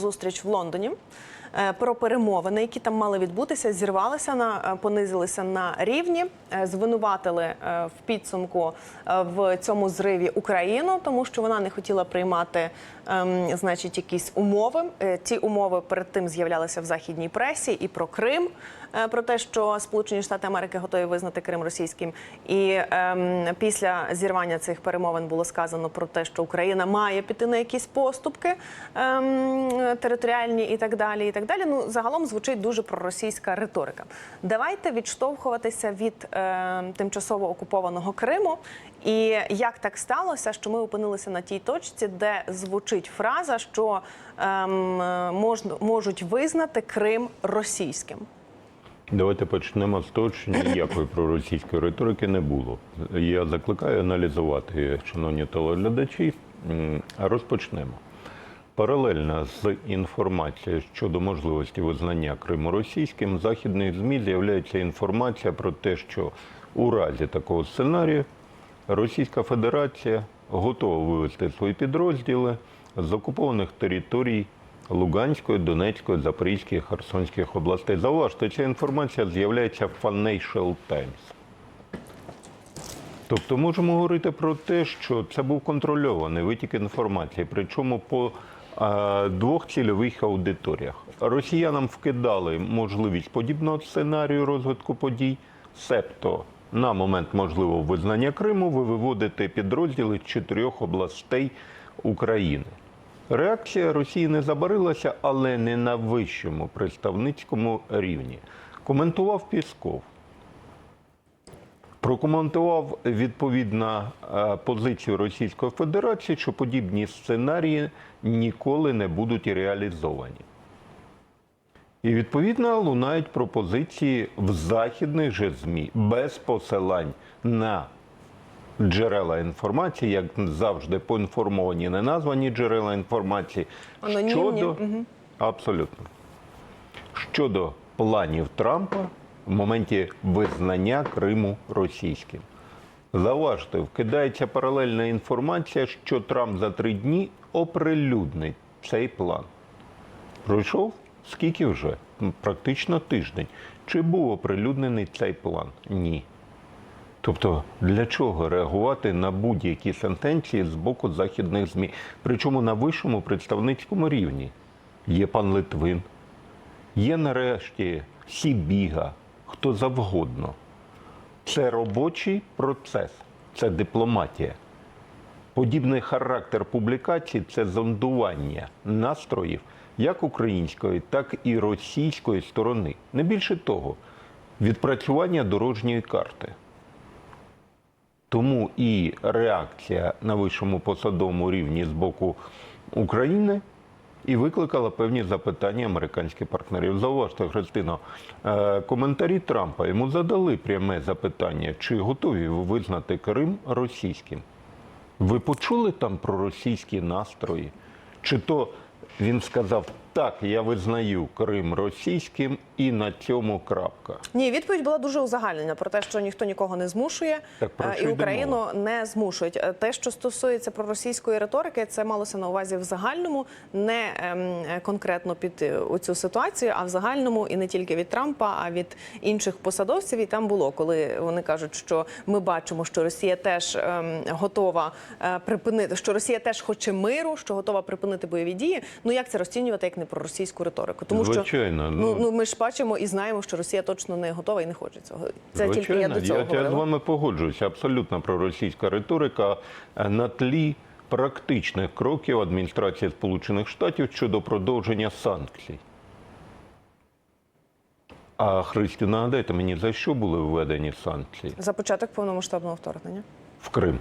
Зустріч в Лондоні про перемовини, які там мали відбутися, зірвалися на е, понизилися на рівні, е, звинуватили е, в підсумку е, в цьому зриві Україну, тому що вона не хотіла приймати, ем, значить, якісь умови. Е, Ті умови перед тим з'являлися в західній пресі і про Крим, е, про те, що Сполучені Штати Америки готові визнати Крим російським. І ем, після зірвання цих перемовин було сказано про те, що Україна має піти на якісь поступки ем, територіальні і так далі. Так далі. Ну загалом звучить дуже проросійська риторика. Давайте відштовхуватися від е, тимчасово окупованого Криму. І як так сталося, що ми опинилися на тій точці, де звучить фраза, що ем, можна можуть визнати Крим російським. Давайте почнемо з того, що ніякої проросійської риторики не було. Я закликаю аналізувати, шановні телеглядачі. Розпочнемо. Паралельно з інформацією щодо можливості визнання Криму російським, західних ЗМІ з'являється інформація про те, що у разі такого сценарію Російська Федерація готова вивести свої підрозділи з окупованих територій Луганської, Донецької, Запорізької, Херсонських областей. Зауважте, ця інформація з'являється в Financial Times. Тобто можемо говорити про те, що це був контрольований витік інформації, причому по двох цільових аудиторіях. Росіянам вкидали можливість подібного сценарію розвитку подій, себто на момент можливого визнання Криму ви виводите підрозділи чотирьох областей України. Реакція Росії не забарилася, але не на вищому представницькому рівні. Коментував Пісков прокоментував відповідно е, позицію Російської Федерації, що подібні сценарії ніколи не будуть реалізовані. І відповідно лунають пропозиції в західних же ЗМІ без посилань на джерела інформації, як завжди поінформовані неназвані джерела інформації Анонімні, щодо абсолютно щодо планів Трампа в моменті визнання Криму російським. Зауважте, вкидається паралельна інформація, що Трамп за три дні оприлюднить цей план. Пройшов скільки вже? Практично тиждень. Чи був оприлюднений цей план? Ні. Тобто для чого реагувати на будь-які сентенції з боку західних ЗМІ? Причому на вищому представницькому рівні. Є пан Литвин, є нарешті Сібіга, хто завгодно. Це робочий процес, це дипломатія. Подібний характер публікацій це зондування настроїв як української, так і російської сторони. Не більше того, відпрацювання дорожньої карти. Тому і реакція на вищому посадовому рівні з боку України і викликала певні запитання американських партнерів. Зауважте, Христино, е, коментарі Трампа йому задали пряме запитання, чи готові ви визнати Крим російським. Ви почули там про російські настрої? Чи то він сказав, так, я визнаю Крим російським і на цьому крапка. Ні, відповідь була дуже узагальнена про те, що ніхто нікого не змушує, Так про е, і Україну мова? не змушують. Е, Те, що стосується проросійської риторики, це малося на увазі в загальному, не ем, е, конкретно під е, оцю ситуацію, а в загальному і не тільки від Трампа, а від інших посадовців. І там було, коли вони кажуть, що ми бачимо, що Росія теж ем, готова припинити, що Росія теж хоче миру, що готова припинити бойові дії. Ну як це розцінювати як не проросійську риторику? Тому Звичайно, що ну- ну, ну ми ж бачимо і знаємо, що Росія точно не готова і не хоче цього. Це тільки я до цього я, я з вами погоджуюся. Абсолютно проросійська риторика е, на тлі практичних кроків адміністрації Сполучених Штатів щодо продовження санкцій. А Христю, нагадайте мені, за що були введені санкції За початок повномасштабного вторгнення. в Крим?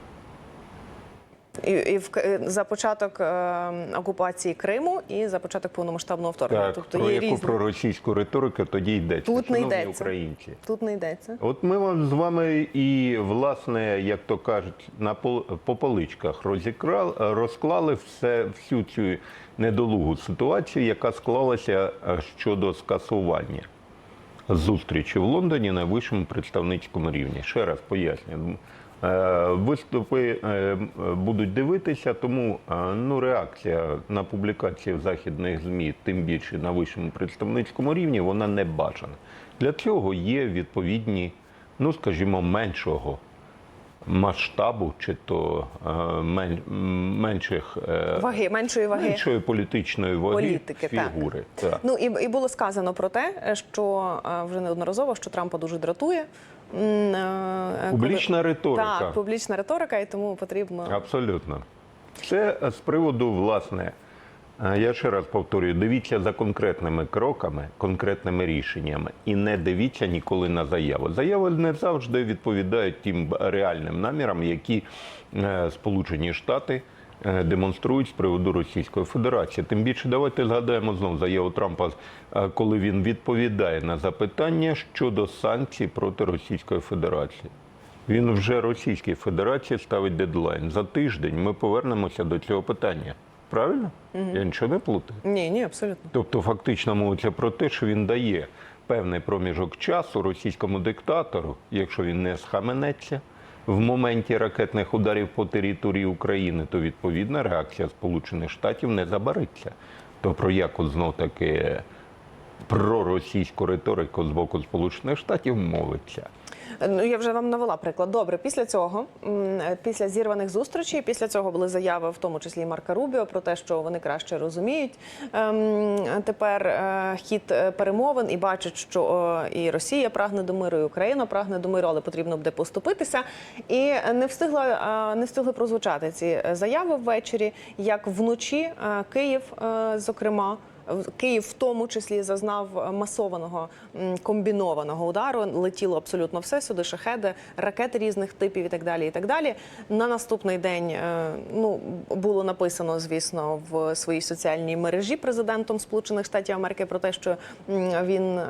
І, і в, К- за початок е, окупації Криму і за початок повномасштабного вторгнення. Так, тобто про є яку різні. проросійську риторику тоді йдеться, Тут не йдеться. українці. Тут не йдеться. От ми вам з вами і, власне, як то кажуть, на пол- по поличках розікрали, розклали все, всю цю недолугу ситуацію, яка склалася е, щодо скасування зустрічі в Лондоні на вищому представницькому рівні. Ще раз пояснюю. Е, Виступи е, будуть дивитися, тому е, ну, реакція на публікації в західних ЗМІ, тим більше на вищому представницькому рівні, вона не бажана. Для цього є відповідні, ну скажімо, меншого масштабу чи то мен, менших Ваги, меншої ваги. меншої політичної ваги Політики, фігури. Так. Ну і, і було сказано про те, що вже неодноразово, що Трампа дуже дратує. М, е, Публічна риторика. Так, публічна риторика, і тому потрібно. Абсолютно. Це з приводу, власне, е, я ще раз повторюю, дивіться за конкретними кроками, конкретними рішеннями і не дивіться ніколи на заяву. Заяви не завжди відповідають тим реальним намірам, які е, Сполучені Штати е, демонструють з приводу Російської Федерації. Тим більше давайте згадаємо знову заяву Трампа, е, коли він відповідає на запитання щодо санкцій проти Російської Федерації. Він вже Російській Федерації ставить дедлайн. За тиждень ми повернемося до цього питання. Правильно? Я нічого не плутаю. Ні, ні, абсолютно. Тобто, фактично мовиться про те, що він дає певний проміжок часу російському диктатору, якщо він не схаменеться в моменті ракетних ударів по території України, то відповідна реакція Сполучених Штатів не забариться. То про яку знов таки проросійську риторику з боку Сполучених Штатів мовиться. Ну я вже вам навела приклад. Добре, після цього, після зірваних зустрічей, після цього були заяви, в тому числі і Марка Рубіо, про те, що вони краще розуміють ем, тепер е, хід е, перемовин і бачать, що і Росія прагне до миру, і Україна прагне до миру, але потрібно буде поступитися. І не встигла е, не встигли прозвучати ці заяви ввечері, як вночі Київ, зокрема. Київ в тому числі зазнав масованого комбінованого удару. Летіло абсолютно все сюди, шахеди, ракети різних типів і так далі. І так далі. На наступний день е, ну було написано, звісно, в своїй соціальній мережі президентом Сполучених Штатів Америки про те, що він, е,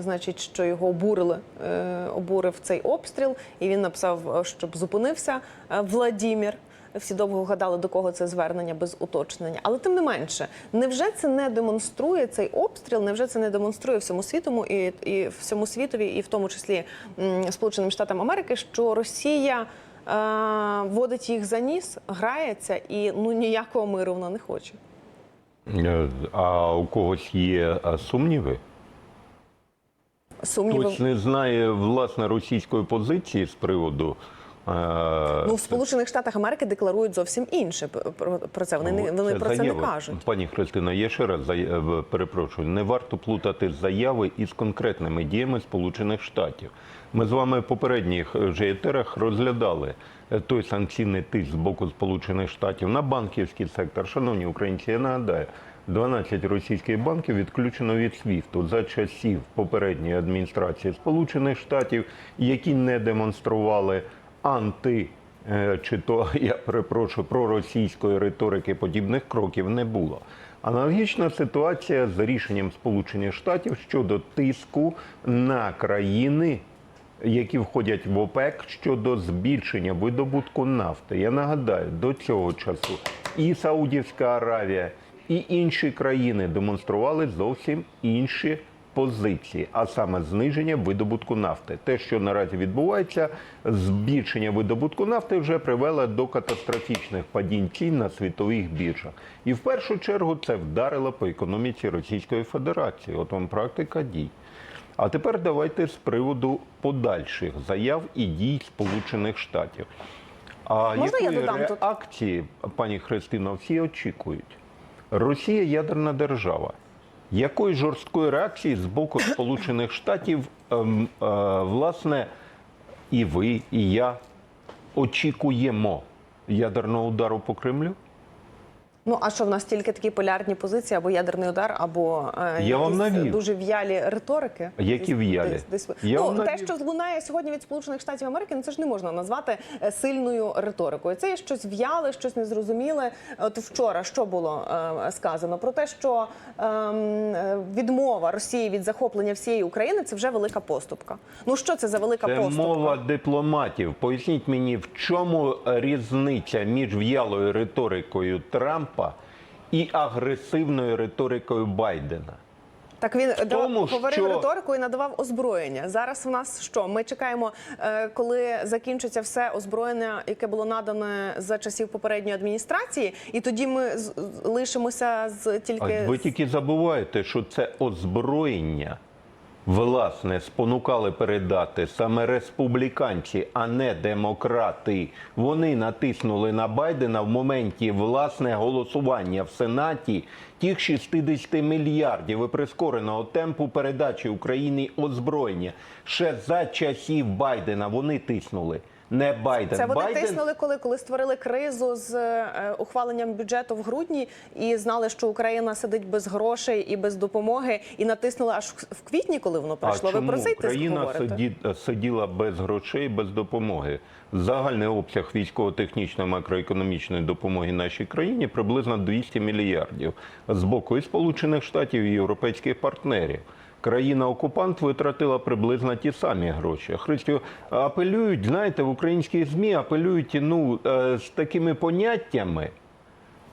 значить, що його обурили, е, обурив цей обстріл, і він написав, щоб зупинився Владімір. Всі довго гадали, до кого це звернення без уточнення. Але тим не менше, невже це не демонструє цей обстріл? Невже це не демонструє всьому світому і, і всьому світові, і в тому числі Сполученим Штатам Америки, що Росія е, водить їх за ніс, грається і ну ніякого миру вона не хоче. Е, А у когось є е, сумніви? Сумніви Хтось не знає власне російської позиції з приводу. Е, ну в Сполучених Штатах Америки декларують зовсім інше про, це. Вони не вони Це про це не кажуть. Пані Христина, я ще раз е, перепрошую. Не варто плутати заяви із конкретними діями Сполучених Штатів. Ми з вами в попередніх е, вже етерах розглядали той санкційний тиск з боку Сполучених Штатів на банківський сектор. Шановні українці, я нагадаю. 12 російських банків відключено від СВІФТу за часів попередньої адміністрації Сполучених Штатів, які не демонстрували анти е, чи то я перепрошую проросійської риторики подібних кроків не було. Аналогічна ситуація з рішенням Сполучених Штатів щодо тиску на країни, які входять в ОПЕК щодо збільшення видобутку нафти. Я нагадаю, до цього часу і Саудівська Аравія, і інші країни демонстрували зовсім інші позиції, а саме зниження видобутку нафти. Те, що наразі відбувається, збільшення видобутку нафти вже привело до катастрофічних падінь цін на світових біржах. І в першу чергу це вдарило по економіці Російської Федерації. От вам практика дій. А тепер давайте з приводу подальших заяв і дій Сполучених Штатів. А Можна я якої додам тут? пані Христино, всі очікують? Росія ядерна держава. Якої жорсткої реакції з боку Сполучених Штатів, ем, е, власне, і ви, і я очікуємо ядерного удару по Кремлю? Ну а що в нас тільки такі полярні позиції, або ядерний удар, або е, Я вам навів. дуже в'ялі риторики. Які в'ялі? Десь, десь... Я ну, вам те, навів. що лунає сьогодні від Сполучених Штатів Америки, ну це ж не можна назвати е, сильною риторикою. Це є щось в'яле, щось незрозуміле. От вчора що було е, сказано про те, що ем, е, відмова Росії від захоплення всієї України це вже велика поступка. Ну що це за велика Це поступка? мова дипломатів. Поясніть мені, в чому різниця між в'ялою риторикою Трампа і агресивною риторикою Байдена? Так він тому, говорив що- риторику і надавав озброєння. Зараз у нас що? Ми чекаємо, е, коли закінчиться все озброєння, яке було надане за часів попередньої адміністрації, і тоді ми лишимося з тільки А ви тільки забуваєте, що це озброєння, власне, спонукали передати саме республіканці, а не демократи. Вони натиснули на Байдена в моменті власне голосування в Сенаті тих 60 мільярдів і прискореного темпу передачі Україні озброєння. Ще за часів Байдена вони тиснули. Не Байден. Це вони Байден... тиснули, коли, коли створили кризу з е, ухваленням бюджету в грудні і знали, що Україна сидить без грошей і без допомоги, і натиснули аж в- квітні, коли воно пройшло. А чому Ви про цей тиск Україна говорите? сиді- сиділа без грошей, без допомоги. Загальний обсяг військово-технічної макроекономічної допомоги нашій країні приблизно 200 мільярдів з боку і Сполучених Штатів і європейських партнерів. Країна-окупант витратила приблизно ті самі гроші. Христю апелюють, знаєте, в українській змі апелюють ну е, з такими поняттями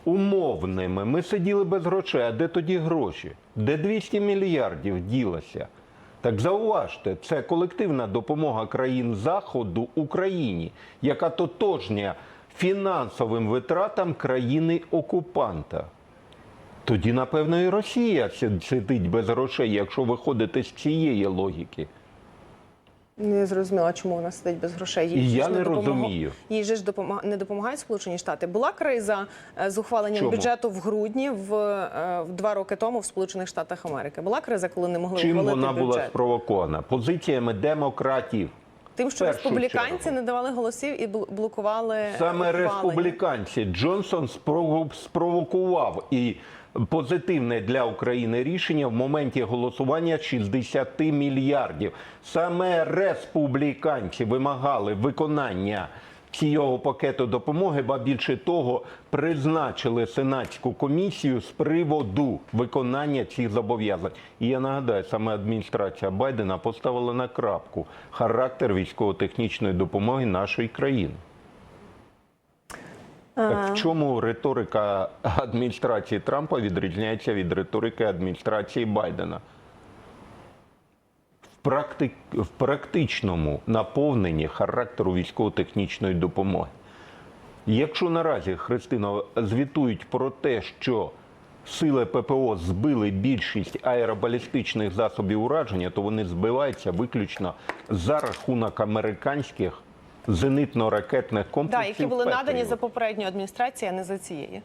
умовними. Ми сиділи без грошей. А де тоді гроші? Де 200 мільярдів ділося? Так зауважте, це колективна допомога країн Заходу Україні, яка тотожня фінансовим витратам країни-окупанта. Тоді, напевно, і Росія сидить без грошей, якщо виходити з цієї логіки. Не зрозуміла, чому вона сидить без грошей. Ж я не допомога- розумію. Їй же ж допома- не допомагають Сполучені Штати. Була криза е, з ухваленням Чому? бюджету в грудні в, е, в два роки тому в Сполучених Штатах Америки. Була криза, коли не могли Чим ухвалити вона була бюджет. спровокована? Позиціями демократів. Тим, що першу республіканці чергу. не давали голосів і бл- блокували Саме ухвалення. республіканці Джонсон спро- спровокував і позитивне для України рішення в моменті голосування 60 мільярдів. Саме республіканці вимагали виконання цього пакету допомоги, ба більше того, призначили сенатську комісію з приводу виконання цих зобов'язань. І я нагадаю, саме адміністрація Байдена поставила на крапку характер військово-технічної допомоги нашої країни. В чому риторика адміністрації Трампа відрізняється від риторики адміністрації Байдена? В, практи... в практичному наповненні характеру військово-технічної допомоги. Якщо наразі Христино звітують про те, що сили ППО збили більшість аеробалістичних засобів ураження, то вони збиваються виключно за рахунок американських зенитно-ракетних комплексів. Да, які були надані за попередню адміністрацію, а не за цієї.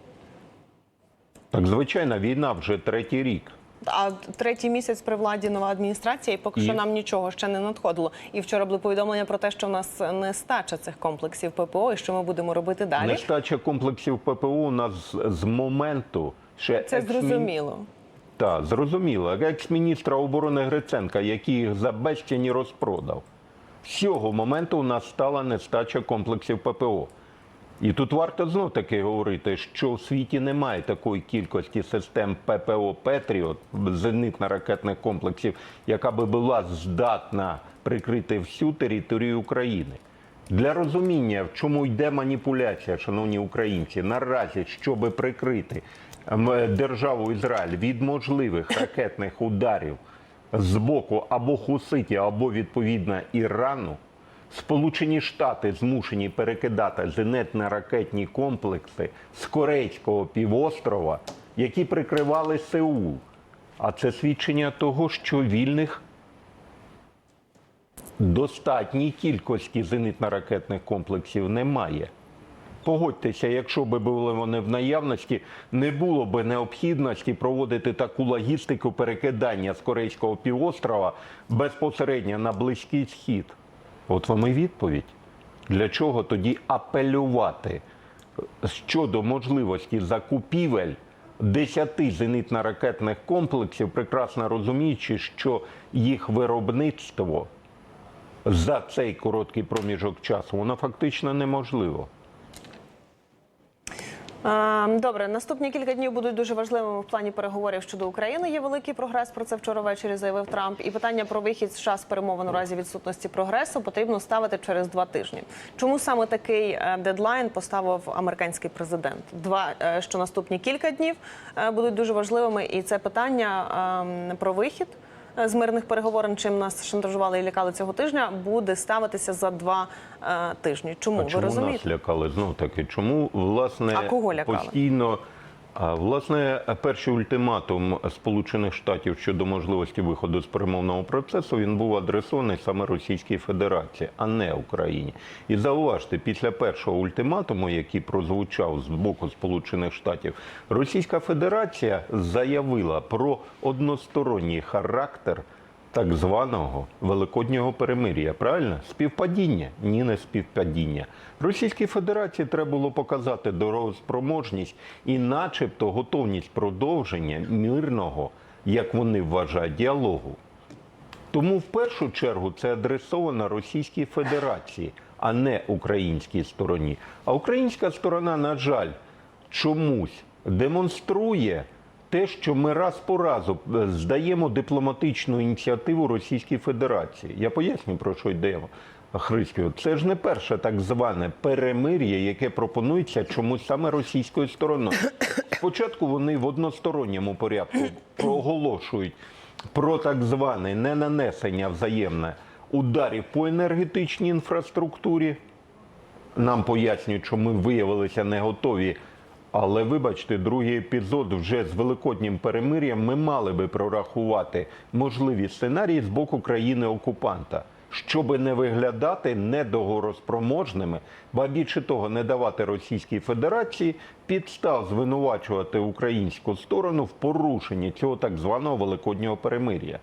Так, звичайно, війна вже третій рік. А третій місяць при владі нова адміністрація, і поки І? що нам нічого ще не надходило. І вчора були повідомлення про те, що в нас нестача цих комплексів ППО, і що ми будемо робити далі. Нестача комплексів ППО у нас з, моменту ще Це ексмін- зрозуміло. Так, зрозуміло. Екс-міністра оборони Гриценка, який їх за безціні розпродав. З цього моменту у нас стала нестача комплексів ППО. І тут варто знов таки говорити, що в світі немає такої кількості систем ППО Петріот, зенитно-ракетних комплексів, яка би була здатна прикрити всю територію України. Для розуміння, в чому йде маніпуляція, шановні українці, наразі, щоб прикрити ем, державу Ізраїль від можливих ракетних ударів з боку або Хуситів, або відповідно Ірану, Сполучені Штати змушені перекидати зенитно-ракетні комплекси з Корейського півострова, які прикривали Сеул. А це свідчення того, що вільних достатній кількості зенитно-ракетних комплексів немає. Погодьтеся, якщо б були вони в наявності, не було б необхідності проводити таку логістику перекидання з Корейського півострова безпосередньо на Близький Схід. От вам і відповідь. Для чого тоді апелювати щодо можливості закупівель 10 зенитно-ракетних комплексів, прекрасно розуміючи, що їх виробництво за цей короткий проміжок часу воно фактично неможливо. Е, Добре, наступні кілька днів будуть дуже важливими в плані переговорів щодо України. Є великий прогрес. Про це вчора ввечері заявив Трамп. І питання про вихід США з перемовин у разі відсутності прогресу потрібно ставити через два тижні. Чому саме такий е, дедлайн поставив американський президент? Два е, що наступні кілька днів е, будуть дуже важливими, і це питання ем, про вихід. Е, З мирних переговорин, чим нас шантажували і лякали цього тижня, буде ставитися за два е, тижні. Чому А ви чому розумієте? нас лякали? Знов таки, чому власне А кого лякали? постійно. Власне, перший ультиматум Сполучених Штатів щодо можливості виходу з перемовного процесу він був адресований саме Російській Федерації, а не Україні. І зауважте, після першого ультиматуму, який прозвучав з боку Сполучених Штатів, Російська Федерація заявила про односторонній характер так званого великоднього перемир'я. Правильно? Співпадіння? Ні, не співпадіння. Російській Федерації треба було показати дорогоспроможність і, начебто, готовність продовження мирного, як вони вважають, діалогу. Тому в першу чергу це адресовано Російській Федерації, а не українській стороні. А українська сторона, на жаль, чомусь демонструє те, що ми раз по разу е, здаємо дипломатичну ініціативу Російській Федерації. Я поясню, про що йдемо. Христю, це ж не перше так зване перемир'я, яке пропонується чомусь саме російською стороною. Спочатку вони в односторонньому порядку проголошують про так зване ненанесення взаємне ударів по енергетичній інфраструктурі. Нам пояснюють, що ми виявилися не готові. Але вибачте, другий епізод вже з великоднім перемир'ям ми мали би прорахувати можливі сценарії з боку країни-окупанта, щоби не виглядати недогороспроможними, ба більше того, не давати Російській Федерації підстав звинувачувати українську сторону в порушенні цього так званого великоднього перемир'я.